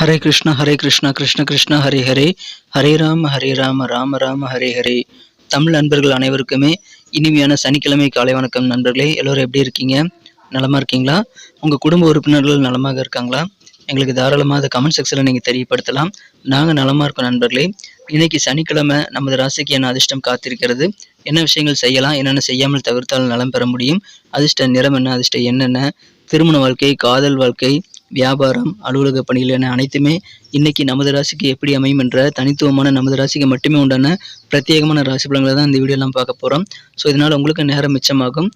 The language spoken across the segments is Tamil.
ஹரே கிருஷ்ண ஹரே கிருஷ்ணா கிருஷ்ண கிருஷ்ண ஹரே ஹரே. ஹரே ராம ஹரே ராம ராம ராம ஹரே ஹரே. தமிழ் நண்பர்கள் அனைவருக்குமே இனிமையான சனிக்கிழமை காலை வணக்கம் நண்பர்களே. எல்லோரும் எப்படி இருக்கீங்க? நலமாக இருக்கீங்களா? உங்கள் குடும்ப உறுப்பினர்கள் நலமாக இருக்காங்களா? எங்களுக்கு தாராளமாக அதை கமெண்ட் செக்ஷனில் நீங்கள் தெரியப்படுத்தலாம். நாங்கள் நலமாக இருக்கோம் நண்பர்களே. இன்னைக்கு சனிக்கிழமை நமது ராசிக்கு என்ன அதிர்ஷ்டம் காத்திருக்கிறது? என்ன விஷயங்கள் செய்யலாம்? என்னென்ன செய்யாமல் தவிர்த்தால் நலம் பெற முடியும்? அதிர்ஷ்ட நிறம் என்ன? அதிர்ஷ்ட என்னென்ன திருமண வாழ்க்கை காதல் வாழ்க்கை வியாபாரம் அலுவலக பணிகள் என அனைத்துமே இன்னைக்கு நமது ராசிக்கு எப்படி அமையும் என்ற தனித்துவமான நமது ராசிக்கு மட்டுமே உண்டான பிரத்யேகமான ராசி பலன்களை தான் இந்த வீடியோலாம் பார்க்க போகிறோம் ஸோ இதனால் உங்களுக்கு நேரம் மிச்சமாகும்.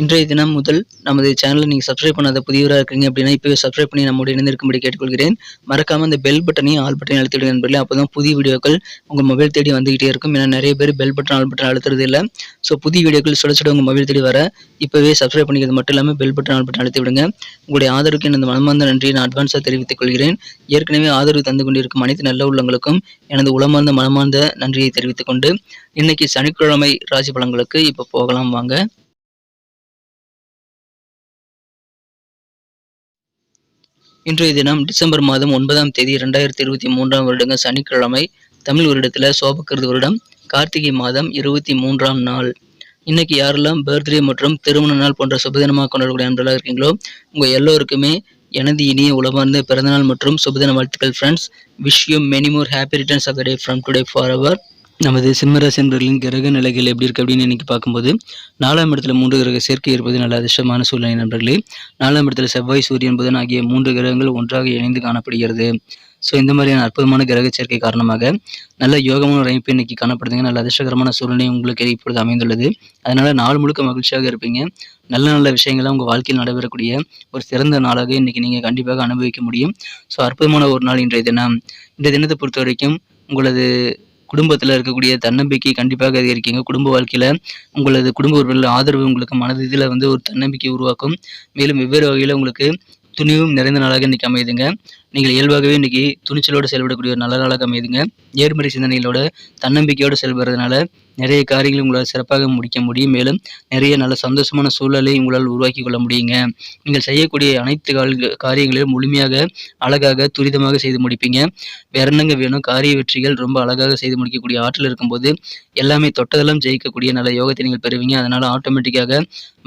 இன்றைய தினம் முதல் நமது சேனலை நீங்கள் சப்ஸ்கிரைப் பண்ணாத புதியவராக இருக்கீங்க அப்படின்னா இப்போவே சப்ஸ்கிரைப் பண்ணி நம்முடைய இணைந்திருக்கும்படி கேட்டுக்கொள்கிறேன். மறக்காமல் அந்த பெல் பட்டனையும் ஆல் பட்டனையும் அழுத்திடுங்க நண்பர்களே. அப்போ தான் புதிய வீடியோக்கள் உங்கள் மொபைல் தேடி வந்துகிட்டே இருக்கும். ஏன்னா நிறைய பேர் பெல் பட்டன் ஆல் பட்டன் அழுத்துறது இல்லை. ஸோ புதிய வீடியோக்கள் சுட சுட உங்கள் மொபைல் தேடி வர இப்போவே சப்ஸ்கிரைப் பண்ணிக்கிறது மட்டும் இல்லாமல் பெல் பட்டன் ஆல் பட்டன் அழுத்தி விடுங்க உங்களுடைய ஆதரவுக்கு எனது மனமார்ந்த நன்றியை நான் அட்வான்ஸாக தெரிவித்துக் கொள்கிறேன். ஏற்கனவே ஆதரவு தந்து கொண்டிருக்கும் அனைத்து நல்ல உள்ளங்களுக்கும் எனது உளமார்ந்த மனமார்ந்த நன்றியை தெரிவித்துக் கொண்டு இன்னைக்கு சனிக்கிழமை ராசி பலன்களுக்கு இப்போ போகலாம் வாங்க. இன்றைய தினம் டிசம்பர் மாதம் ஒன்பதாம் தேதி இரண்டாயிரத்தி இருபத்தி மூன்றாம் வருடங்க சனிக்கிழமை தமிழ் வருடத்தில் சோபக்கிருது வருடம் கார்த்திகை மாதம் இருபத்தி மூன்றாம் நாள். இன்னைக்கு யாரெல்லாம் பர்த்டே மற்றும் திருமண நாள் போன்ற சுபதினமாக கொண்டாடக்கூடிய நண்பர்களாக இருக்கீங்களோ உங்கள் எல்லோருக்குமே எனது இனிய உளமார்ந்த பிறந்தநாள் மற்றும் சுபதின வாழ்த்துக்கள் friends wish you many more happy returns of the day from today for our நமது சிம்மராசி என்பவர்களின் கிரக நிலைகள் எப்படி இருக்குது அப்படின்னு இன்னைக்கு பார்க்கும்போது நாலாம் இடத்துல மூன்று கிரக சேர்க்கை இருப்பது நல்ல அதிர்ஷ்டமான சூழ்நிலை நண்பர்களே. நாலாம் இடத்துல செவ்வாய் சூரியன் புதன் ஆகிய மூன்று கிரகங்கள் ஒன்றாக இணைந்து காணப்படுகிறது. ஸோ இந்த மாதிரியான அற்புதமான கிரக சேர்க்கை காரணமாக நல்ல யோகமான ஒரு அமைப்பு இன்னைக்கு காணப்படுதுங்க. நல்ல அதிர்ஷ்டகரமான சூழ்நிலை உங்களுக்கு இப்பொழுது அமைந்துள்ளது. அதனால நாள் முழுக்க மகிழ்ச்சியாக இருப்பீங்க. நல்ல நல்ல விஷயங்கள்லாம் உங்கள் வாழ்க்கையில் நடைபெறக்கூடிய ஒரு சிறந்த நாளாக இன்னைக்கு நீங்கள் கண்டிப்பாக அனுபவிக்க முடியும். ஸோ அற்புதமான ஒரு நாள் இன்றைய தினம். இந்த தினத்தை பொறுத்த வரைக்கும் உங்களது குடும்பத்தில் இருக்கக்கூடிய தன்னம்பிக்கை கண்டிப்பாக அதிகரிக்குங்க. குடும்ப வாழ்க்கையில் உங்களது குடும்ப உறுப்பினர்கள் ஆதரவு உங்களுக்கு மனதில் வந்து ஒரு தன்னம்பிக்கை உருவாக்கும். மேலும் வெவ்வேறு வகையில் உங்களுக்கு துணிவும் நிறைந்த நாளாக இன்றைக்கி அமையுதுங்க. நீங்கள் இயல்பாகவே இன்றைக்கி துணிச்சலோடு செயல்படக்கூடிய ஒரு நல்ல நாளாக அமையுதுங்க. நேர்மறை சிந்தனைகளோட தன்னம்பிக்கையோடு செயல்படுறதுனால நிறைய காரியங்களை உங்களால் சிறப்பாக முடிக்க முடியும். மேலும் நிறைய நல்ல சந்தோஷமான சூழலை உங்களால் உருவாக்கி கொள்ள முடியுங்க. நீங்கள் செய்யக்கூடிய அனைத்து காரியங்களையும் முழுமையாக அழகாக துரிதமாக செய்து முடிப்பீங்க. வேற என்னங்க வேணும்? காரிய வெற்றிகள் ரொம்ப அழகாக செய்து முடிக்கக்கூடிய ஆற்றல் இருக்கும்போது எல்லாமே தொட்டதெல்லாம் ஜெயிக்கக்கூடிய நல்ல யோகத்தை நீங்கள் பெறுவீங்க. அதனால் ஆட்டோமேட்டிக்காக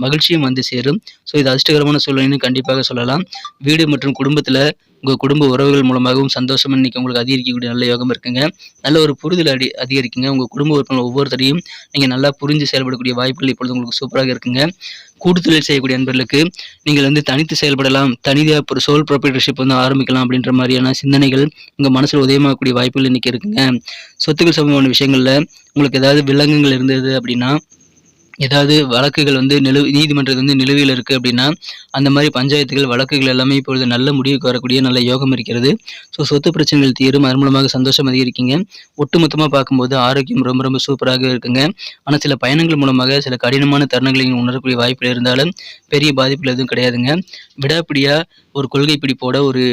மகிழ்ச்சியும் வந்து சேரும். ஸோ இது அதிர்ஷ்டகரமான சூழ்நிலைன்னு கண்டிப்பாக சொல்லலாம். வீடு மற்றும் குடும்பத்தில் உங்கள் குடும்ப உறவுகள் மூலமாகவும் சந்தோஷம் இன்னைக்கு உங்களுக்கு அதிகரிக்கக்கூடிய நல்ல யோகம் இருக்குங்க. நல்ல ஒரு புரிதல் அடி அதிகரிக்குங்க. உங்கள் குடும்ப உறுப்பினர் ஒவ்வொருத்தரையும் நீங்கள் நல்லா புரிஞ்சு செயல்படக்கூடிய வாய்ப்புகள் இப்பொழுது உங்களுக்கு சூப்பராக இருக்குங்க. கூட்டுத்தொழில் செய்யக்கூடிய நண்பர்களுக்கு நீங்கள் வந்து தனித்து செயல்படலாம். தனியாக ஒரு சோல் ப்ராப்பர்ட்டிஷிப் வந்து ஆரம்பிக்கலாம் அப்படின்ற மாதிரியான சிந்தனைகள் உங்கள் மனசில் உதயமாகக்கூடிய வாய்ப்புகள் இன்றைக்கி இருக்குங்க. சொத்துக்கள் சம்பந்தமான விஷயங்களில் உங்களுக்கு ஏதாவது விலங்குகள் இருந்தது அப்படின்னா ஏதாவது வழக்குகள் வந்து நிலு நீதிமன்றத்தில் வந்து நிலுவையில் இருக்குது அப்படின்னா அந்த மாதிரி பஞ்சாயத்துகள் வழக்குகள் எல்லாமே இப்பொழுது நல்ல முடிவுக்கு வரக்கூடிய நல்ல யோகம் இருக்கிறது. ஸோ சொத்து பிரச்சனைகள் தீரும். அதன் மூலமாக சந்தோஷம் அதிகரிக்கீங்க. ஒட்டுமொத்தமாக பார்க்கும்போது ஆரோக்கியம் ரொம்ப ரொம்ப சூப்பராக இருக்குங்க. ஆனால் சில பயணங்கள் மூலமாக சில கடினமான தருணங்களை நீங்கள் உணரக்கூடிய வாய்ப்பில் இருந்தாலும் பெரிய பாதிப்பில் எதுவும் கிடையாதுங்க. விடாப்பிடியாக ஒரு கொள்கை பிடிப்போட ஒரு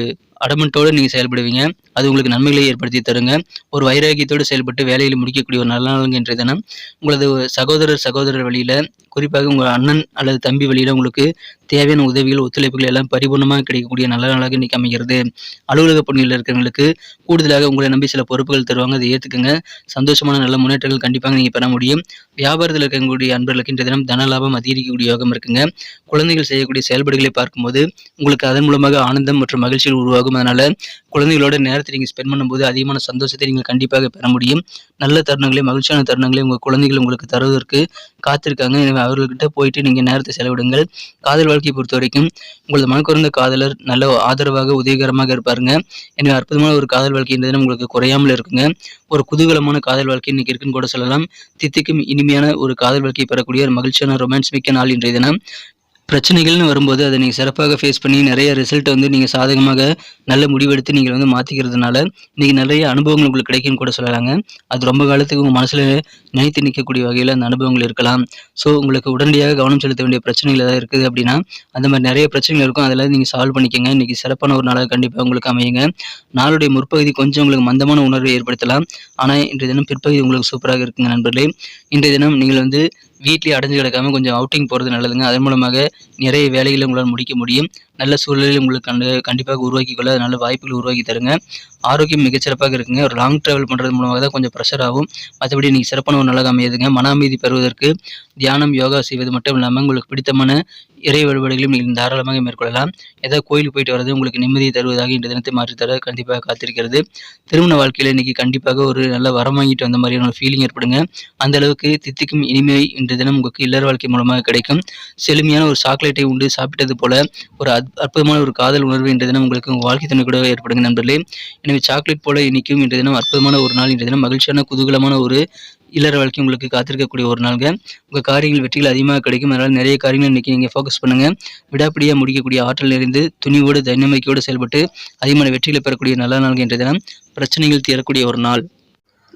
அடமெண்ட்டோடு நீங்கள் செயல்படுவீங்க. அது உங்களுக்கு நன்மைகளை ஏற்படுத்தி தருங்க. ஒரு வைராகியத்தோடு செயல்பட்டு வேலையில் முடிக்கக்கூடிய ஒரு நல்ல நாளுங்க இன்றைய தினம் உங்களது சகோதரர் சகோதரர் வழியில் குறிப்பாக உங்கள் அண்ணன் அல்லது தம்பி வழியில் உங்களுக்கு தேவையான உதவிகள் ஒத்துழைப்புகள் எல்லாம் பரிபூர்ணமாக கிடைக்கக்கூடிய நல்ல நாளாக இன்றைக்கி அமைகிறது. அலுவலக பணியில் இருக்கிறவங்களுக்கு கூடுதலாக உங்களை நம்பி சில பொறுப்புகள் தருவாங்க. அதை ஏற்றுக்குங்க சந்தோஷமான நல்ல முன்னேற்றங்கள் கண்டிப்பாக நீங்கள் பெற முடியும். வியாபாரத்தில் இருக்கக்கூடிய அன்பர்களுக்கு இன்றைய தினம் தன லாபம் அதிகரிக்கக்கூடிய யோகம் இருக்குங்க. குழந்தைகள் செய்யக்கூடிய செயல்பாடுகளை பார்க்கும்போது உங்களுக்கு அதன் மூலமாக ஆனந்தம் மற்றும் மகிழ்ச்சிகள் உருவாகும். அதனால் குழந்தைகளோட நேரத்தை நீங்கள் ஸ்பெண்ட் பண்ணும்போது அதிகமான சந்தோஷத்தை நீங்கள் கண்டிப்பாக பெற முடியும். நல்ல தருணங்களை மகிழ்ச்சியான தருணங்களை உங்கள் குழந்தைகள் உங்களுக்கு தருவதற்கு காத்திருக்காங்க. எனவே அவர்கள்கிட்ட போயிட்டு நீங்கள் நேரத்தை செலவிடுங்கள். காதல் வாழ்க்கையை பொறுத்த வரைக்கும் உங்களது மனக்குறந்த காதலர் நல்ல ஆதரவாக உதவிகரமாக இருப்பாருங்க. எனவே அற்புதமான ஒரு காதல் வாழ்க்கை இந்த தினம் உங்களுக்கு குறையாமல் இருக்குங்க. ஒரு குதூகலமான காதல் வாழ்க்கை இன்னைக்கு இருக்குன்னு கூட சொல்லலாம். தித்திக்கும் இனிமையான ஒரு காதல் வாழ்க்கையை பெறக்கூடிய ஒரு மகிழ்ச்சியான ரொமான்ஸ் மிக்க நாள் இன்றைய தினம். பிரச்சனைகள்னு வரும்போது அதை நீங்கள் சிறப்பாக ஃபேஸ் பண்ணி நிறைய ரிசல்ட்டை வந்து நீங்கள் சாதகமாக நல்ல முடிவெடுத்து நீங்கள் வந்து மாற்றிக்கிறதுனால இன்றைக்கி நிறைய அனுபவங்கள் உங்களுக்கு கிடைக்கும்னு கூட சொல்லலாங்க. அது ரொம்ப காலத்துக்கு உங்கள் மனசில் நினைத்து நிற்கக்கூடிய வகையில் அந்த அனுபவங்கள் இருக்கலாம். ஸோ உங்களுக்கு உடனடியாக கவனம் செலுத்த வேண்டிய பிரச்சனைகள் ஏதாவது இருக்குது அப்படின்னா அந்த மாதிரி நிறைய பிரச்சனைகள் இருக்கும். அதெல்லாம் நீங்கள் சால்வ் பண்ணிக்கோங்க. இன்றைக்கி சிறப்பான ஒரு நாளாக கண்டிப்பாக உங்களுக்கு அமையுங்க. நாளுடைய முற்பகுதி கொஞ்சம் உங்களுக்கு மந்தமான உணர்வை ஏற்படுத்தலாம். ஆனால் இன்றைய தினம் பிற்பகுதி உங்களுக்கு சூப்பராக இருக்குங்க நண்பர்களே. இன்றைய தினம் நீங்கள் வந்து வீட்டிலே அடைஞ்சு கிடக்காம கொஞ்சம் அவுட்டிங் போகிறது நல்லதுங்க. அதன் மூலமாக நிறைய வேலைகளை உங்களால் முடிக்க முடியும். நல்ல சூழலில் உங்களுக்கு கண்டு கண்டிப்பாக உருவாக்கி கொள்ள நல்ல வாய்ப்புகள் உருவாக்கி தருங்க. ஆரோக்கியம் மிகச்சிறப்பாக இருக்குங்க. ஒரு லாங் ட்ராவல் பண்ணுறது மூலமாக தான் கொஞ்சம் ப்ரெஷர் ஆகும். மற்றபடி நீங்கள் சிறப்பான ஒரு நல்லா அமையுதுங்க மன அமைதி பெறுவதற்கு தியானம் யோகா செய்வது மட்டும் இல்லாமல் உங்களுக்கு பிடித்தமான இறை வழிபாடுகளையும் நீங்கள் தாராளமாக மேற்கொள்ளலாம். ஏதாவது கோயிலுக்கு போயிட்டு வர்றது உங்களுக்கு நிம்மதியை தருவதாக இன்று தினத்தை மாற்றித்தர கண்டிப்பாக காத்திருக்கிறது. திருமண வாழ்க்கையில் இன்றைக்கி கண்டிப்பாக ஒரு நல்ல வரம் வாங்கிட்டு வந்த மாதிரியான ஒரு ஃபீலிங் ஏற்படுங்க. அந்த அளவுக்கு தித்திக்கும் இனிமை இன்று தினம் உங்களுக்கு இல்லற வாழ்க்கை மூலமாக கிடைக்கும். செழுமையான ஒரு சாக்லேட்டை உண்டு சாப்பிட்டது போல ஒரு அற் அற்புதமான ஒரு காதல் உணர்வு இன்றைய தினம் உங்களுக்கு உங்கள் வாழ்க்கை துணை கூட ஏற்படுங்க நண்பர்களே. எனவே சாக்லேட் போல இனிக்கும் இன்றைய தினம் அற்புதமான ஒரு நாள் இன்றைய தினம் மகிழ்ச்சியான குதூகலமான ஒரு இல்லற வாழ்க்கை உங்களுக்கு காத்திருக்கக்கூடிய ஒரு நாள்கள் உங்கள் காரியங்கள் வெற்றிகள் அதிகமாக கிடைக்கும். அதனால் நிறைய காரியங்கள் இன்றைக்கி நீங்கள் ஃபோக்கஸ் பண்ணுங்கள் விடாப்பிடியாக முடிக்கக்கூடிய ஆற்றல் நிறைந்து துணிவோடு தன்னம்பிக்கையோடு செயல்பட்டு அதிகமான வெற்றிகளை பெறக்கூடிய நல்ல நாள்கள் இன்றைய தினம். பிரச்சனைகள் தீரக்கூடிய ஒரு நாள்.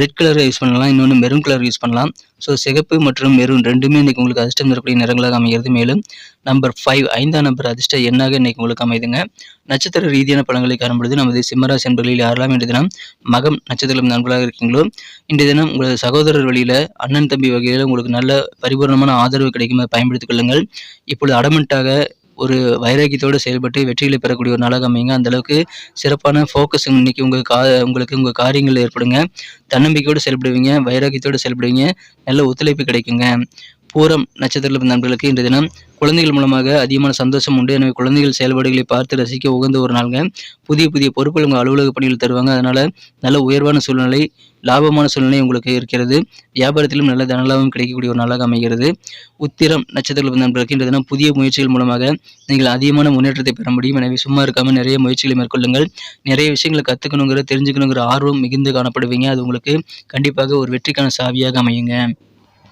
ரெட் கலரை யூஸ் பண்ணலாம். இன்னொன்று மெரூன் கலர் யூஸ் பண்ணலாம். ஸோ சிகப்பு மற்றும் மெரூன் ரெண்டுமே இன்றைக்கி உங்களுக்கு அதிர்ஷ்டம் தரக்கூடிய நிறங்களாக அமைகிறது. மேலும் நம்பர் ஃபைவ் ஐந்தாம் நம்பர் அதிர்ஷ்ட எண்ணாக இன்றைக்கி உங்களுக்கு அமைதுங்க. நட்சத்திர ரீதியான பழங்களை காணும்பொழுது நமது சிம்மராசி என்பர்களில் யாரெல்லாம் இன்றைய தினம் மகம் நட்சத்திரம் நண்பர்களாக இருக்கீங்களோ இன்றைய தினம் உங்களது சகோதரர் வழியில் அண்ணன் தம்பி வகையில் உங்களுக்கு நல்ல பரிபூர்ணமான ஆதரவு கிடைக்கும் பயன்படுத்திக் கொள்ளுங்கள். இப்பொழுது அடமெண்ட்டாக ஒரு வைராக்கியத்தோடு செயல்பட்டு வெற்றிகளை பெறக்கூடிய ஒரு நாளாக அமையுங்க. அந்த அளவுக்கு சிறப்பான ஃபோக்கஸ் இன்னைக்கு உங்கள் கா உங்களுக்கு உங்கள் காரியங்கள் ஏற்படுங்க. தன்னம்பிக்கையோடு செயல்படுவீங்க வைராக்கியத்தோடு செயல்படுவீங்க. நல்ல ஒத்துழைப்பு கிடைக்குங்க. பூரம் நட்சத்திர நண்பர்களுக்கு இன்றைய தினம் குழந்தைகள் மூலமாக அதிகமான சந்தோஷம் உண்டு. எனவே குழந்தைகள் செயல்பாடுகளை பார்த்து ரசிக்க உகந்த ஒரு நாளுங்க. புதிய புதிய பொறுப்புகள் உங்கள் அலுவலக பணியில் தருவாங்க. அதனால நல்ல உயர்வான சூழ்நிலை லாபமான சூழ்நிலை உங்களுக்கு இருக்கிறது. வியாபாரத்திலும் நல்ல தனலாபம் கிடைக்கக்கூடிய ஒரு நாளாக அமைகிறது. உத்திரம் நட்சத்திர நண்பர்களுக்கு இன்றைய தினம் புதிய முயற்சிகள் மூலமாக நீங்கள் அதிகமான முன்னேற்றத்தை பெற முடியும். எனவே சும்மா இருக்காமல் நிறைய முயற்சிகளை மேற்கொள்ளுங்கள். நிறைய விஷயங்களை கற்றுக்கணுங்கிற தெரிஞ்சுக்கணுங்கிற ஆர்வம் மிகுந்து காணப்படுவீங்க. அது உங்களுக்கு கண்டிப்பாக ஒரு வெற்றிக்கான சாவியாக அமையுங்க.